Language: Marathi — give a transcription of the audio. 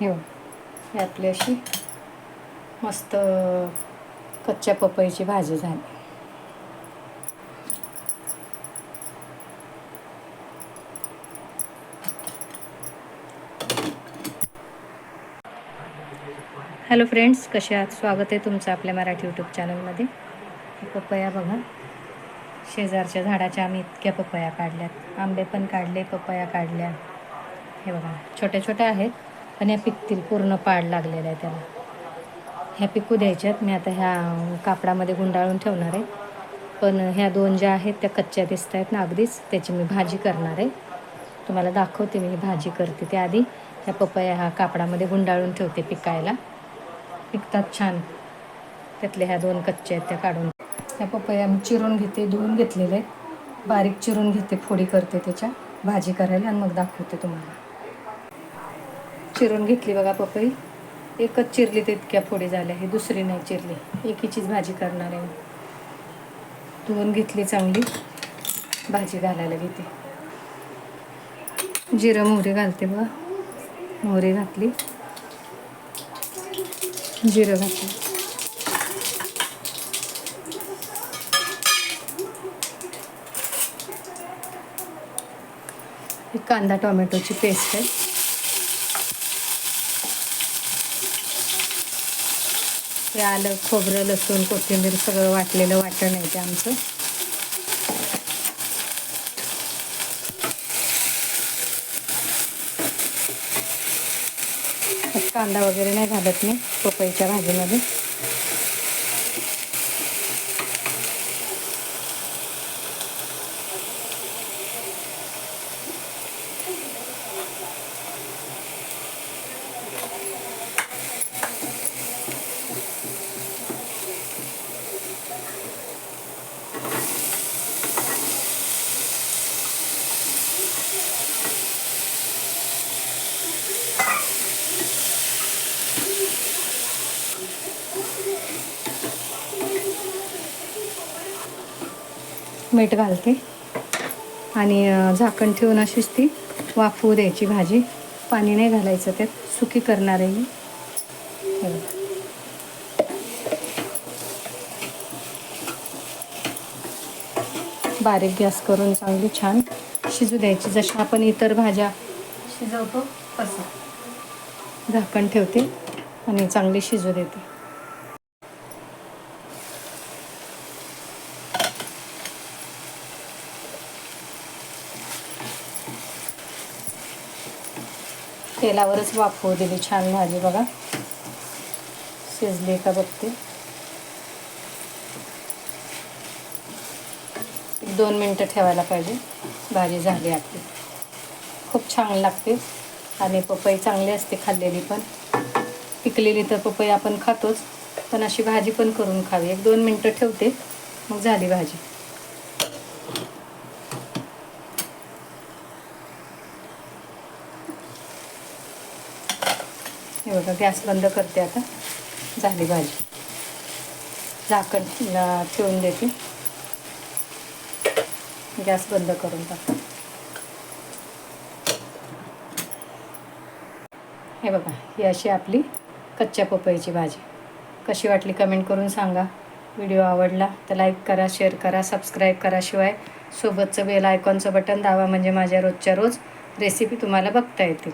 हे यातली आपली अशी मस्त कच्च्या पपईची भाजी झाली. हॅलो फ्रेंड्स कसे आहात? स्वागत आहे तुमचं आपल्या मराठी यूट्यूब चॅनलमध्ये पपया बघा. शेजारच्या झाडाच्या आम्ही इतक्या पपया काढल्यात. आंबे पण काढले पपया काढल्या. हे बघा छोट्या छोट्या आहेत. पण या पिकतील पूर्ण पाड लागलेला आहे त्याला. ह्या पिकू द्यायच्यात. मी आता ह्या कापडामध्ये गुंडाळून ठेवणार आहे. पण ह्या दोन ज्या आहेत त्या कच्च्या दिसत आहेत ना अगदीच. त्याची मी भाजी करणार आहे. तुम्हाला दाखवते मी भाजी करते त्याआधी ह्या पपया ह्या कापडामध्ये गुंडाळून ठेवते पिकायला. पिकतात छान. त्यातल्या ह्या दोन कच्च्या आहेत त्या काढून. ह्या पपया मी चिरून घेते धुवून घेतलेले आहेत. बारीक चिरून घेते फोडी करते त्याच्या. भाजी करायला आणि मग दाखवते तुम्हाला. चिरून घेतली बघा पपई. एकच चिरली तर इतक्या फोडी झाल्या. हे दुसरी नाही चिरली. एकीचीच भाजी करणार आहे धुवून घेतली चांगली. भाजी घालायला घेते. जिरं मोहरी घालते बघा. मोहरी घातली. जिरं घातली. कांदा टोमॅटोची पेस्ट आहे. हे आलं खोबरं लसूण कोथिंबीर सगळं वाटलेलं वाटण आहे ते आमचं. कांदा वगैरे नाही घालत मी पपईच्या भाजीमध्ये. मीठ घालते. आणि झाकण ठेवून अशीच ती वाफवू द्यायची भाजी. पाणी नाही घालायचं त्यात. सुकी करणार आहे मी हे बघा. बारीक गॅस करून चांगली छान शिजू द्यायची. जशा आपण इतर भाज्या शिजवतो तसं झाकण ठेवते आणि चांगली शिजू देते. तेलावरच वाफवू दिली छान भाजी बघा. शिजली का बघते. दोन मिनटं ठेवायला पाहिजे. भाजी झाली आपली. खूप छान लागते. आणि पपई चांगली असते खाल्लेली पण. पिकलेली तर पपई आपण खातोच. पण अशी भाजी पण करून खावी. एक दोन मिनटं ठेवते. मग झाली भाजी. हे बघा गॅस बंद करते आता. झाली भाजी. झाकण ठेवून देते. गॅस बंद करून टाका. हे बघा ही अशी आपली कच्च्या पपईची भाजी. कशी वाटली कमेंट करून सांगा. व्हिडिओ आवडला तर लाईक करा शेअर करा सबस्क्राईब करा शिवाय सोबतचं बेल आयकॉनचं बटन दावा म्हणजे माझ्या रोजच्या रोज रेसिपी तुम्हाला बघता येतील.